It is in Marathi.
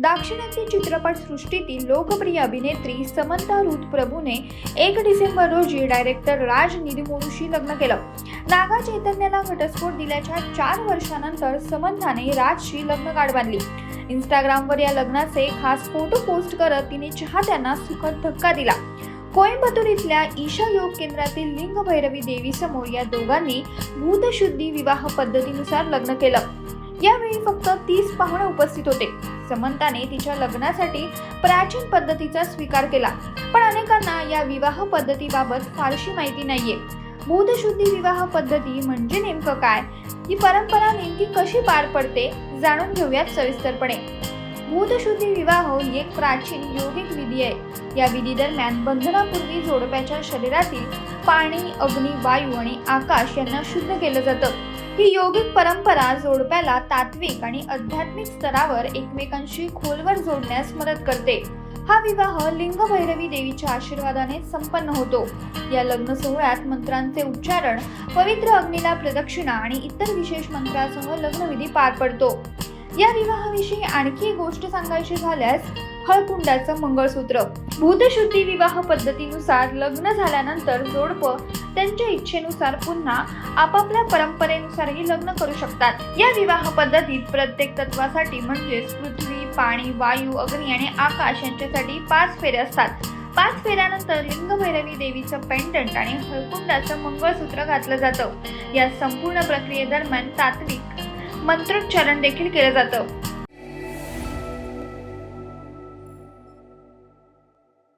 दाक्षिणात्य चित्रपटसृष्टीतील लोकप्रिय अभिनेत्री समंता रुथ प्रभूने एक डिसेंबर रोजी डायरेक्टर राज निधीमोरूशी लग्न केलं. नागा चैतन्याला घटस्फोट दिल्याच्या चार वर्षानंतर समंताने राजशी लग्न गाठ बांधली. इंस्टाग्रामवर या लग्नाचे खास फोटो पोस्ट करत तिने चाहत्यांना सुखद धक्का दिला. कोइंबतूर इथल्या ईशा योग केंद्रातील लिंग भैरवी देवी समोर या दोघांनी भूतशुद्धी विवाह पद्धतीनुसार लग्न केलं. यावेळी फक्त तीस पाहुणे उपस्थित होते. समंताने तिच्या लग्नासाठी प्राचीन पद्धतीचा स्वीकार केला. पण अनेकांना या विवाह पद्धतीबाबत फारशी माहिती नाहीये. भूतशुद्धी विवाह पद्धती म्हणजे नेमकं काय? ही परंपरा नेमकी कशी पार पडते? जाणून घेऊयात सविस्तरपणे. भूतशुद्धी विवाह ही एक प्राचीन योगिक विधी आहे. या विधी दरम्यान बंधनापूर्वी जोडप्याच्या शरीरातील पाणी अग्नी वायू आणि आकाश यांना शुद्ध केलं जातं. ही योगिक परंपरा जोडप्याला तात्विक आणि आध्यात्मिक स्तरावर एकमेकांशी खोलवर जोडण्यास मदत करते. हा विवाह लिंगभैरवी देवीच्या आशीर्वादाने संपन्न होतो. या लग्न सोहळ्यात मंत्रांचे उच्चारण पवित्र अग्नीला प्रदक्षिणा आणि इतर विशेष मंत्रासह लग्नविधी पार पडतो. या विवाहाविषयी आणखी एक गोष्ट सांगायची झाल्यास हळकुंडाचं मंगळसूत्र. भूतशुद्धी विवाह पद्धतीनुसार लग्न झाल्यानंतर जोडपं त्यांच्या इच्छेनुसार पुन्हा आपापल्या परंपरेनुसारही लग्न करू शकतात. या विवाह पद्धतीत प्रत्येक तत्वासाठी म्हणजेच पृथ्वी पाणी वायू अग्नी आणि आकाश यांच्यासाठी पाच फेरे असतात. पाच फेऱ्यानंतर लिंगभैरवी देवीचं पेंडंट आणि हळकुंडाचं मंगळसूत्र घातलं जातं. या संपूर्ण प्रक्रियेदरम्यान तात्विक मंत्रोच्चारण देखील केलं जातं.